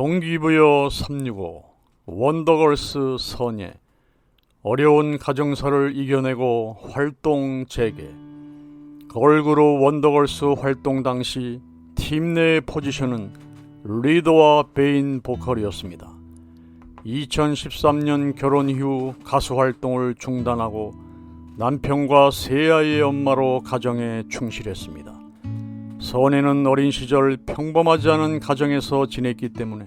동기부여 365 원더걸스 선예 어려운 가정사를 이겨내고 활동 재개 걸그룹 원더걸스 활동 당시 팀 내의 포지션은 리더와 베인 보컬이었습니다. 2013년 결혼 이후 가수 활동을 중단하고 남편과 세 아이의 엄마로 가정에 충실했습니다. 선혜는 어린 시절 평범하지 않은 가정에서 지냈기 때문에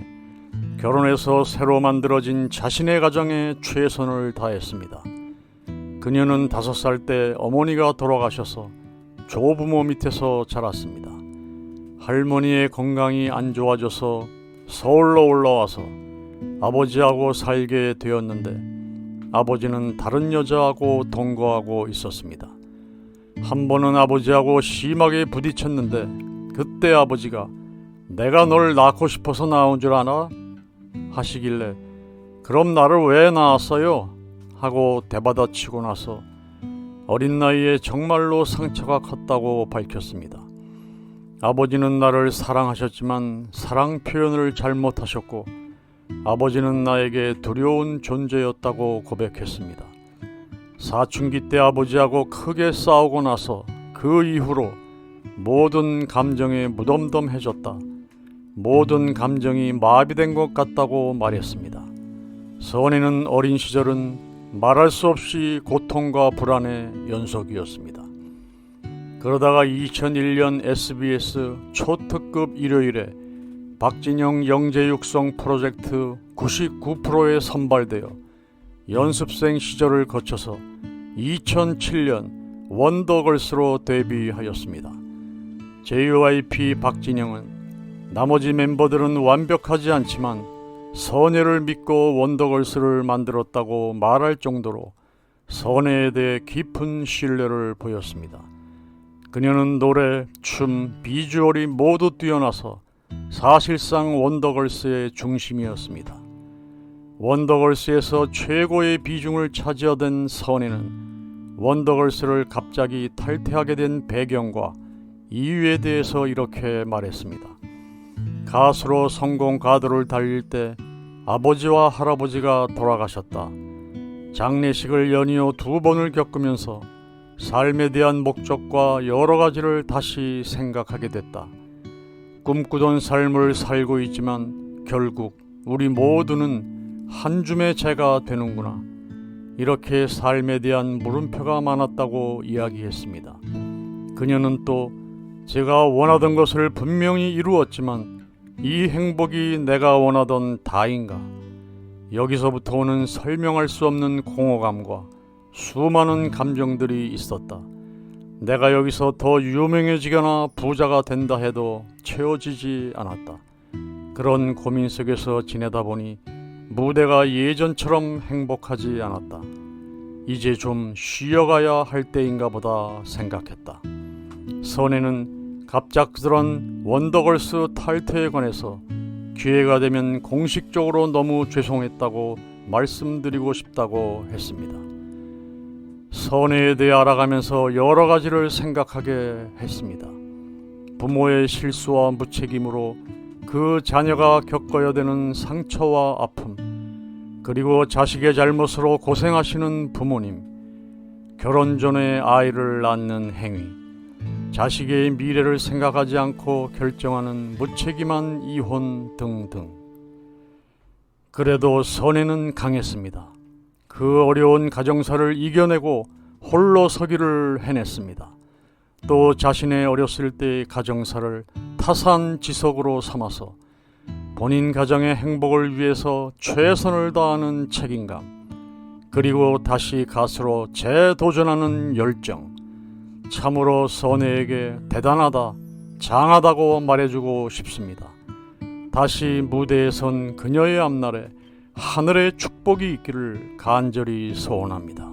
결혼해서 새로 만들어진 자신의 가정에 최선을 다했습니다. 그녀는 다섯 살 때 어머니가 돌아가셔서 조부모 밑에서 자랐습니다. 할머니의 건강이 안 좋아져서 서울로 올라와서 아버지하고 살게 되었는데 아버지는 다른 여자하고 동거하고 있었습니다. 한 번은 아버지하고 심하게 부딪혔는데 그때 아버지가 내가 널 낳고 싶어서 나온 줄 아나? 하시길래 그럼 나를 왜 낳았어요? 하고 대받아치고 나서 어린 나이에 정말로 상처가 컸다고 밝혔습니다. 아버지는 나를 사랑하셨지만 사랑 표현을 잘못하셨고 아버지는 나에게 두려운 존재였다고 고백했습니다. 사춘기 때 아버지하고 크게 싸우고 나서 그 이후로 모든 감정에 무덤덤해졌다. 모든 감정이 마비된 것 같다고 말했습니다. 선희는 어린 시절은 말할 수 없이 고통과 불안의 연속이었습니다. 그러다가 2001년 SBS 초특급 일요일에 박진영 영재육성 프로젝트 99%에 선발되어 연습생 시절을 거쳐서 2007년 원더걸스로 데뷔하였습니다. JYP 박진영은 나머지 멤버들은 완벽하지 않지만 선예를 믿고 원더걸스를 만들었다고 말할 정도로 선예에 대해 깊은 신뢰를 보였습니다. 그녀는 노래, 춤, 비주얼이 모두 뛰어나서 사실상 원더걸스의 중심이었습니다. 원더걸스에서 최고의 비중을 차지하던 선희는 원더걸스를 갑자기 탈퇴하게 된 배경과 이유에 대해서 이렇게 말했습니다. 가수로 성공 가도를 달릴 때 아버지와 할아버지가 돌아가셨다. 장례식을 연이어 두 번을 겪으면서 삶에 대한 목적과 여러 가지를 다시 생각하게 됐다. 꿈꾸던 삶을 살고 있지만 결국 우리 모두는 한 줌의 재가 되는구나. 이렇게 삶에 대한 물음표가 많았다고 이야기했습니다. 그녀는 또 제가 원하던 것을 분명히 이루었지만 이 행복이 내가 원하던 다인가? 여기서부터 오는 설명할 수 없는 공허감과 수많은 감정들이 있었다. 내가 여기서 더 유명해지거나 부자가 된다 해도 채워지지 않았다. 그런 고민 속에서 지내다 보니 무대가 예전처럼 행복하지 않았다. 이제 좀 쉬어가야 할 때인가 보다 생각했다. 선혜는 갑작스런 원더걸스 탈퇴에 관해서 기회가 되면 공식적으로 너무 죄송했다고 말씀드리고 싶다고 했습니다. 선혜에 대해 알아가면서 여러 가지를 생각하게 했습니다. 부모의 실수와 무책임으로 그 자녀가 겪어야 되는 상처와 아픔, 그리고 자식의 잘못으로 고생하시는 부모님, 결혼 전에 아이를 낳는 행위, 자식의 미래를 생각하지 않고 결정하는 무책임한 이혼 등등. 그래도 선혜는 강했습니다. 그 어려운 가정사를 이겨내고 홀로 서기를 해냈습니다. 또 자신의 어렸을 때의 가정사를 타산 지석으로 삼아서 본인 가정의 행복을 위해서 최선을 다하는 책임감, 그리고 다시 가수로 재도전하는 열정, 참으로 선혜에게 대단하다, 장하다고 말해주고 싶습니다. 다시 무대에 선 그녀의 앞날에 하늘의 축복이 있기를 간절히 소원합니다.